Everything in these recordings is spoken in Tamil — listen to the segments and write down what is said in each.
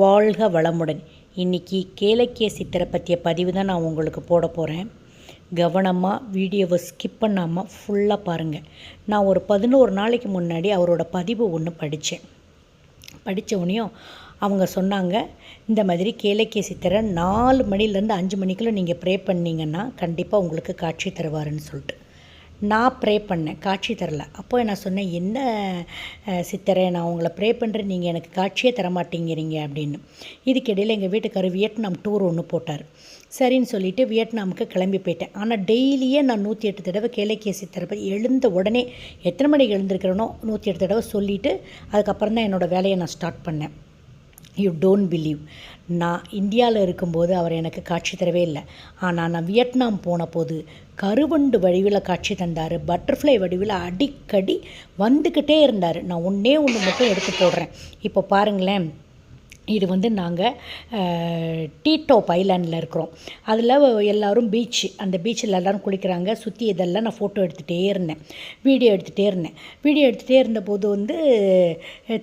வாழ்க வளமுடன். இன்றைக்கி கேளக்கிய சித்திரை பற்றிய பதிவு தான் நான் உங்களுக்கு போட போகிறேன் கவனமாக வீடியோவை ஸ்கிப் பண்ணாமல் ஃபுல்லாக பாருங்கள் நான் ஒரு பதினோரு நாளைக்கு முன்னாடி அவரோட பதிவு ஒன்று படித்தேன் படித்த உடனேயும் அவங்க சொன்னாங்க இந்த மாதிரி கேளக்கிய சித்தரை நாலு மணிலேருந்து அஞ்சு மணிக்குள்ளே நீங்கள் ப்ரே பண்ணீங்கன்னா கண்டிப்பாக உங்களுக்கு காட்சி தருவாருன்னு சொல்லிட்டு. நான் ப்ரே பண்ணேன் காட்சி தரல. அப்போ நான் சொன்னேன் என்ன சித்தரை சித்தரே நான் உங்களை ப்ரே பண்ணுறேன் நீங்கள் எனக்கு காட்சியே தர மாட்டேங்கிறீங்க அப்படின்னு இதுக்கிடையில் எங்கள் வீட்டுக்காரர் வியட்நாம் டூர் ஒன்று போட்டார். சரின்னு சொல்லிவிட்டு வியட்நாமுக்கு கிளம்பி போயிட்டேன். ஆனால் டெய்லியே நான் நூற்றி எட்டு தடவை கேளக்கிய சித்தரை பற்றி எழுந்த உடனே எத்தனை மணிக்கு எழுந்திருக்கிறேனோ நூற்றி எட்டு தடவை சொல்லிவிட்டு அதுக்கப்புறம் தான் என்னோடய வேலையை நான் ஸ்டார்ட் பண்ணேன். யூ டோன்ட் பிலீவ் நான் இந்தியாவில் இருக்கும்போது அவர் எனக்கு காட்சி தரவே இல்லை. ஆனால் நான் வியட்நாம் போன போது கருவண்டு வடிவில் காட்சி தந்தார். பட்டர்ஃப்ளை வடிவில் அடிக்கடி வந்துக்கிட்டே இருந்தார். நான் ஒன்றே ஒன்று மட்டும் எடுத்து போடுறேன். இப்போ பாருங்களேன். இது வந்து நாங்கள் டீட்டோப் ஐலாண்டில் இருக்கிறோம். அதில் எல்லோரும் பீச் அந்த பீச்சில் எல்லோரும் குளிக்கிறாங்க. சுற்றி இதெல்லாம் நான் ஃபோட்டோ எடுத்துகிட்டே இருந்தேன். வீடியோ எடுத்துகிட்டே இருந்தேன். வீடியோ எடுத்துகிட்டே இருந்தபோது வந்து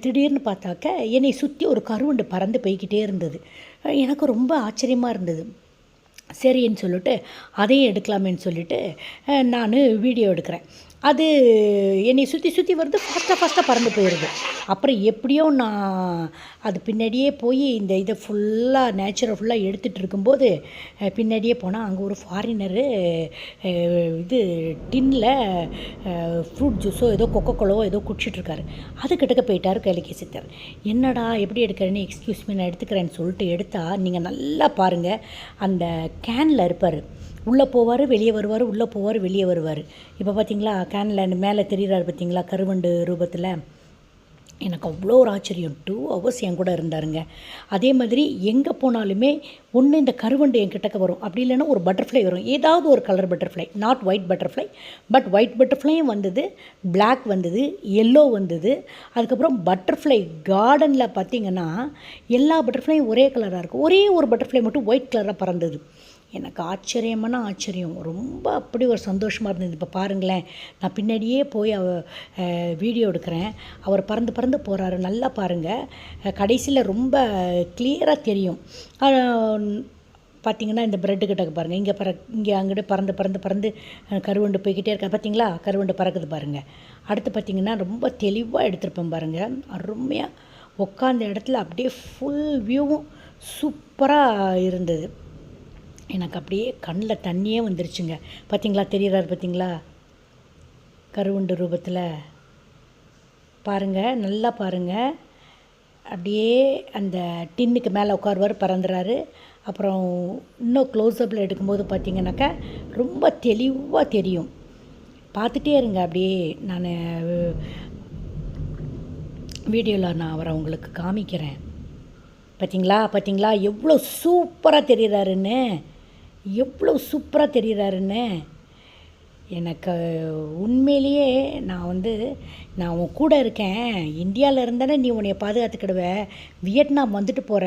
திடீர்னு பார்த்தாக்க என்னை சுற்றி ஒரு கருவண்டு பறந்து போய்கிட்டே இருந்தது. எனக்கு ரொம்ப ஆச்சரியமாக இருந்தது. சரின்னு சொல்லிட்டு அதையும் எடுக்கலாமேன்னு சொல்லிட்டு நான் வீடியோ எடுக்கிறேன். அது என்னை சுற்றி சுற்றி வருது ஃபாஸ்ட்டாக ஃபாஸ்ட்டாக பறந்து போயிடுது அப்புறம் எப்படியோ நான் அது பின்னாடியே போய் இந்த இதை ஃபுல்லாக நேச்சுரல் ஃபுல்லாக எடுத்துகிட்டு இருக்கும்போது பின்னாடியே போனால் அங்கே ஒரு ஃபாரினரு இது டின்னில் ஃப்ரூட் ஜூஸோ ஏதோ கொக்கோ கோலவோ ஏதோ குடிச்சிட்ருக்காரு அது கிட்டக்க போயிட்டார் கைலிக்கை சித்தர். என்னடா எப்படி எடுக்கிறேன்னு எக்ஸ்கியூஸ் மீ நான் எடுத்துக்கிறேன்னு சொல்லிட்டு எடுத்தால் நீங்கள் நல்லா பாருங்கள் அந்த கேனில் இருப்பார். உள்ளே போவார் வெளியே வருவார் உள்ளே போவார் வெளியே வருவார். இப்போ பார்த்தீங்களா கேனில் மேலே தெரிகிறார் பார்த்தீங்களா கருவண்டு ரூபத்தில். எனக்கு அவ்வளோ ஒரு ஆச்சரியம். டூ ஹவர்ஸ் என் கூட இருந்தாருங்க. அதே மாதிரி எங்கே போனாலுமே ஒன்று இந்த கருவண்டு என் கிட்டக்க வரும். அப்படி இல்லைன்னா ஒரு பட்டர்ஃப்ளை வரும். ஏதாவது ஒரு colour butterfly not white butterfly but white பட்டர்ஃப்ளையும் வந்தது. பிளாக் வந்தது. எல்லோ வந்தது. அதுக்கப்புறம் பட்டர்ஃப்ளை கார்டனில் பார்த்தீங்கன்னா எல்லா பட்டர்ஃப்ளையும் ஒரே கலராக இருக்கும் ஒரே ஒரு பட்டர்ஃப்ளை மட்டும் ஒயிட் கலராக பறந்தது. எனக்கு ஆச்சரியமான ஆச்சரியம். ரொம்ப அப்படி ஒரு சந்தோஷமாக இருந்தது. இப்போ பாருங்களேன் நான் பின்னாடியே போய் அவ வீடியோ எடுக்கிறேன். அவர் பறந்து பறந்து போகிறாரு நல்லா பாருங்கள் கடைசியில் ரொம்ப கிளியராக தெரியும். பார்த்திங்கன்னா பார்த்தீங்கன்னா இந்த பிரெட்டு கிட்ட பாருங்கள் இங்கே பற இங்கே அங்கிட்டு பறந்து பறந்து பறந்து கருவண்டு போய்கிட்டே இருக்கா பார்த்தீங்களா கருவண்டு பறக்குது பாருங்கள் அடுத்து பார்த்தீங்கன்னா ரொம்ப தெளிவாக எடுத்திருப்பேன் பாருங்கள் அருமையாக உட்காந்த இடத்துல அப்படியே ஃபுல் வியூவும் சூப்பராக இருந்தது. எனக்கு அப்படியே கண்ணில் தண்ணியே வந்துருச்சுங்க. பார்த்தீங்களா தெரியறாரு பார்த்தீங்களா கருவண்டு ரூபத்தில். பாருங்கள் நல்லா பாருங்கள் அப்படியே அந்த டின்னுக்கு மேலே உட்காருவார் பறந்துறாரு. அப்புறம் இன்னும் க்ளோஸ்அப்பில் எடுக்கும்போது பார்த்தீங்கன்னாக்கா ரொம்ப தெளிவாக தெரியும். பார்த்துட்டே இருங்க அப்படியே. நான் வீடியோவில் நான் அவரை உங்களுக்கு காமிக்கிறேன். பார்த்தீங்களா பார்த்தீங்களா எவ்வளோ சூப்பராக தெரியுறாருன்னு. எவ்வளோ சூப்பராக தெரிகிறாருன்னு எனக்கு உண்மையிலேயே நான் வந்து நான் உன் கூட இருக்கேன். இந்தியாவில் இருந்தானே நீ உன்னைய பாதுகாத்துக்கிடுவ. வியட்நாம் வந்துட்டு போகிற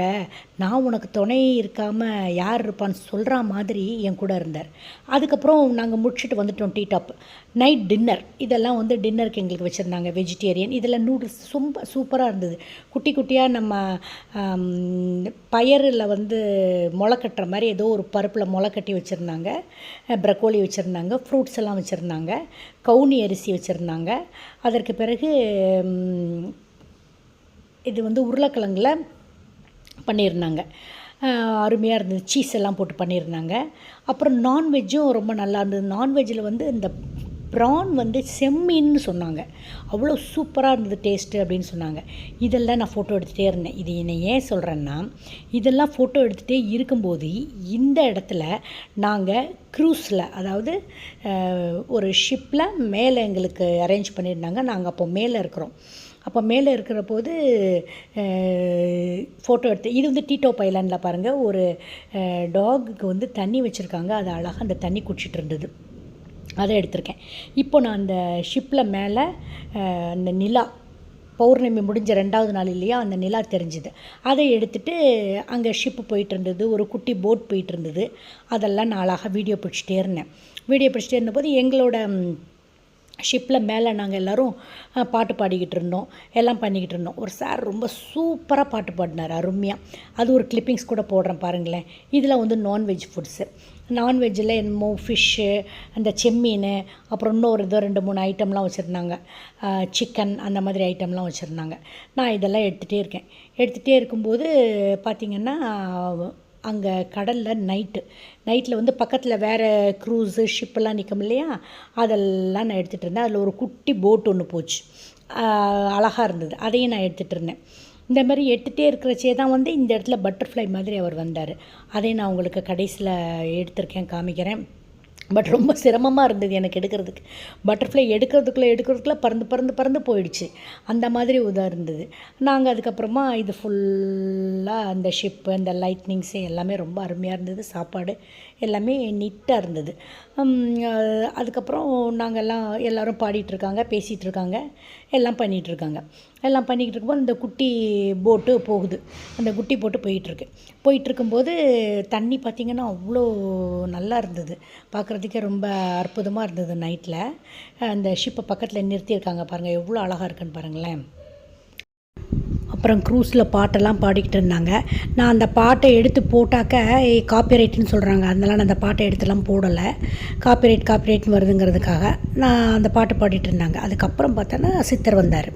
நான் உனக்கு துணை இருக்காமல் யார் இருப்பான்னு சொல்கிற மாதிரி என் கூட இருந்தார். அதுக்கப்புறம் நாங்கள் முடிச்சுட்டு வந்துட்டோம் டீ டாப் நைட் டின்னர் இதெல்லாம் வந்து டின்னருக்கு எங்களுக்கு வச்சுருந்தாங்க. வெஜிடேரியன் இதெல்லாம் நூடுல்ஸ் ரொம்ப சூப்பராக இருந்தது. குட்டி குட்டியாக நம்ம பயரில் வந்து முளை கட்டுற மாதிரி ஏதோ ஒரு பருப்பில் முளை கட்டி வச்சுருந்தாங்க. ப்ரக்கோலி வச்சுருந்தாங்க. ஃப்ரூட்ஸ் எல்லாம் வச்சுருந்தாங்க கவுனி அரிசி வச்சுருந்தாங்க. அதற்கு பிறகு இது வந்து உருளைக்கிழங்கில் பண்ணியிருந்தாங்க. அருமையாக இருந்தது. சீஸ் எல்லாம் போட்டு பண்ணியிருந்தாங்க. அப்புறம் நான்வெஜ்ஜும் ரொம்ப நல்லா இருந்தது. நான்வெஜ்ஜில் வந்து இந்த ப்ரான் வந்து செம்மீன்னு சொன்னாங்க. அவ்வளோ சூப்பராக இருந்தது டேஸ்ட்டு அப்படின்னு சொன்னாங்க. இதெல்லாம் நான் ஃபோட்டோ எடுத்துகிட்டே இருந்தேன். இது என்னை ஏன் சொல்கிறேன்னா இதெல்லாம் ஃபோட்டோ எடுத்துகிட்டே இருக்கும்போது இந்த இடத்துல நாங்கள் க்ரூஸில் அதாவது ஒரு ஷிப்பில் மேலே எங்களுக்கு அரேஞ்ச் பண்ணியிருந்தாங்க. நாங்கள் அப்போ மேலே இருக்கிறோம். அப்போ மேலே இருக்கிற போது ஃபோட்டோ எடுத்து இது வந்து டீட்டோ பைலாண்டில் பாருங்கள் ஒரு டாகுக்கு வந்து தண்ணி வச்சுருக்காங்க. அது அழகாக அந்த தண்ணி குடிச்சிட்டு இருந்தது. அதை எடுத்திருக்கேன். இப்போ நான் அந்த ஷிப்பில் மேலே அந்த நிலா பௌர்ணமி முடிஞ்ச ரெண்டாவது நாள் இல்லையா அந்த நிலா தெரிஞ்சுது. அதை எடுத்துட்டு அங்கே ஷிப்பு போயிட்டு இருந்தது ஒரு குட்டி போட் போயிட்டு இருந்தது. அதெல்லாம் நாளாக வீடியோ பிடிச்சிட்டே இருந்தேன். வீடியோ பிடிச்சிட்டே இருந்தபோது எங்களோட ஷிப்பில் மேலே நாங்கள் எல்லோரும் பாட்டு பாடிக்கிட்டு இருந்தோம். எல்லாம் பண்ணிக்கிட்டு இருந்தோம். ஒரு சார் ரொம்ப சூப்பராக பாட்டு பாடினார் அருமையாக அது ஒரு கிளிப்பிங்ஸ் கூட போடுறேன் பாருங்களேன். இதில் வந்து நான்வெஜ் ஃபுட்ஸு நான்வெஜ்ஜில் என்னமோ ஃபிஷ்ஷு அந்த செம்மீன் அப்புறம் இன்னொரு இதோ ரெண்டு மூணு ஐட்டம்லாம் வச்சுருந்தாங்க. சிக்கன் அந்த மாதிரி ஐட்டம்லாம் வச்சுருந்தாங்க. நான் இதெல்லாம் எடுத்துகிட்டே இருக்கேன். எடுத்துகிட்டே இருக்கும்போது பார்த்திங்கன்னா அங்கே கடலில் நைட்டு நைட்டில் வந்து பக்கத்தில் வேறு க்ரூஸு ஷிப்பெல்லாம் நிற்கும் இல்லையா? அதெல்லாம் நான் எடுத்துகிட்டு இருந்தேன். அதில் ஒரு குட்டி போட் ஒன்று போச்சு. அழகாக இருந்தது. அதையும் நான் எடுத்துகிட்டு இருந்தேன். இந்த மாதிரி எட்டுகிட்டே இருக்கிறச்சே தான் வந்து இந்த இடத்துல பட்டர்ஃப்ளை மாதிரி அவர் வந்தார். அதையும் நான் உங்களுக்கு கடைசியில் எடுத்திருக்கேன் காமிக்கிறேன். பட் ரொம்ப சிரமமாக இருந்தது எனக்கு எடுக்கிறதுக்கு. பட்டர்ஃப்ளை எடுக்கிறதுக்குள்ளே எடுக்கிறதுக்குள்ளே பறந்து பறந்து பறந்து போயிடுச்சு. அந்த மாதிரி இதாக இருந்தது. நாங்கள் அதுக்கப்புறமா இது ஃபுல்லாக அந்த ஷிப்பு அந்த லைட்னிங்ஸு எல்லாமே ரொம்ப அருமையாக இருந்தது. சாப்பாடு எல்லாமே நீட்டாக இருந்தது. அதுக்கப்புறம் நாங்கள் எல்லாம் எல்லோரும் பாடிட்டுருக்காங்க பேசிகிட்டு இருக்காங்க. எல்லாம் பண்ணிகிட்டு இருக்காங்க எல்லாம் பண்ணிக்கிட்டு இருக்கும்போது இந்த குட்டி போட்டு போகுது. அந்த குட்டி போட்டு போயிட்டுருக்கு போயிட்டுருக்கும்போது தண்ணி பார்த்திங்கன்னா அவ்வளோ நல்லா இருந்தது. பார்க்குறதுக்கே ரொம்ப அற்புதமாக இருந்தது நைட்டில். அந்த ஷிப்பை பக்கத்தில் நிறுத்தியிருக்காங்க பாருங்கள் எவ்வளோ அழகாக இருக்குன்னு பாருங்களேன். அப்புறம் க்ரூஸில் பாட்டெல்லாம் பாடிக்கிட்டு இருந்தாங்க. நான் அந்த பாட்டை எடுத்து போட்டாக்க காப்பிரைட்னு சொல்கிறாங்க அதனால நான் அந்த பாட்டை எடுத்துலாம் போடலை. காப்பிரைட் காப்பிரைட்னு வருதுங்கிறதுக்காக நான் அந்த பாட்டு பாடிட்டு இருந்தாங்க. அதுக்கப்புறம் பார்த்தோன்னா சித்தர் வந்தார்.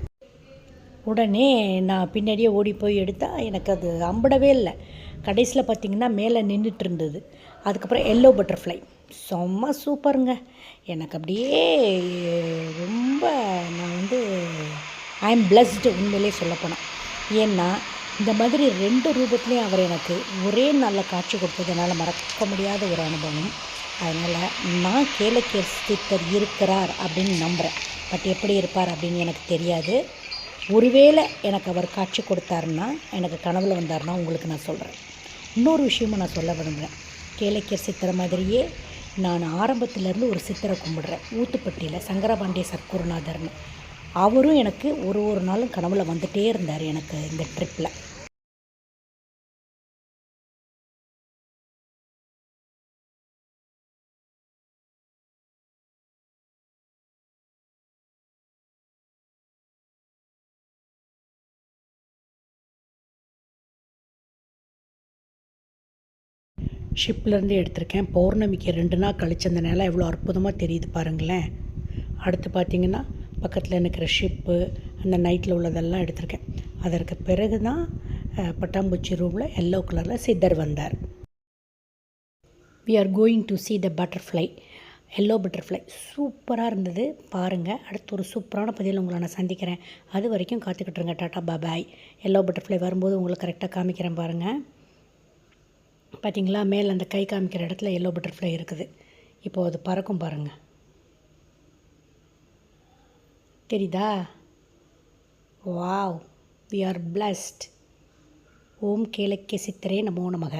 உடனே நான் பின்னாடியே ஓடி போய் எடுத்தால் எனக்கு அது அம்படவே இல்லை. கடைசியில் பார்த்திங்கன்னா மேலே நின்றுட்டு இருந்தது. அதுக்கப்புறம் எல்லோ பட்டர்ஃப்ளை செம்ம சூப்பருங்க. எனக்கு அப்படியே ரொம்ப நான் வந்து ஐ எம் பிளஸ்டு உண்மையிலே சொல்லப்போனால் ஏன்னா இந்த மாதிரி ரெண்டு ரூபத்துலேயும் அவர் எனக்கு ஒரே நாளில் காட்சி கொடுத்தது என்னால் மறக்க முடியாத ஒரு அனுபவம். அதனால் நான் கேலக்கியர் சித்தர் இருக்கிறார் அப்படின்னு நம்புகிறேன் பட் எப்படி இருப்பார் அப்படின்னு எனக்கு தெரியாது. ஒருவேளை எனக்கு அவர் காட்சி கொடுத்தாருன்னா எனக்கு கனவில் வந்தாருன்னா உங்களுக்கு நான் சொல்கிறேன் இன்னொரு விஷயமும் நான் சொல்ல விரும்புகிறேன் கேளக்கியர் சித்தரை மாதிரியே நான் ஆரம்பத்திலேருந்து ஒரு சித்தரை கும்பிடுறேன். ஊத்துப்பட்டியில் சங்கரபாண்டிய சர்க்குருநாதர்னு. அவரும் எனக்கு ஒரு ஒரு நாளும் கனவுல வந்துட்டே இருந்தார் எனக்கு இந்த ட்ரிப்பில் ஷிப்லேருந்து எடுத்திருக்கேன். பௌர்ணமிக்கு ரெண்டு நாள் கழிச்சு அந்த நிலம் எவ்வளோ அற்புதமாக தெரியுது பாருங்களேன். அடுத்து பார்த்திங்கன்னா பக்கத்தில் இருக்கிற ஷிப்பு அந்த நைட்டில் உள்ளதெல்லாம் எடுத்திருக்கேன். அதற்கு பிறகு தான் பட்டாம்பூச்சி ரூமில் எல்லோ கலரில் சித்தர் வந்தார். We are going to see the butterfly yellow butterfly சூப்பராக இருந்தது. பாருங்கள் அடுத்து ஒரு சூப்பரான பதிவில் உங்களை நான் சந்திக்கிறேன். அது வரைக்கும் காத்துக்கிட்டுருங்க tata bye bye yellow butterfly வரும்போது உங்களுக்கு கரெக்டாக காமிக்கிறேன் பாருங்கள் பார்த்தீங்களா மேலே அந்த கை காமிக்கிற இடத்துல எல்லோ பட்டர்ஃப்ளை இருக்குது. இப்போது அது பறக்கும் பாருங்கள் தெரியுதா வாவ் வி ஆர் பிளஸ்ட் ஓம் கேளக்கிய சித்தரே நமோ நமக.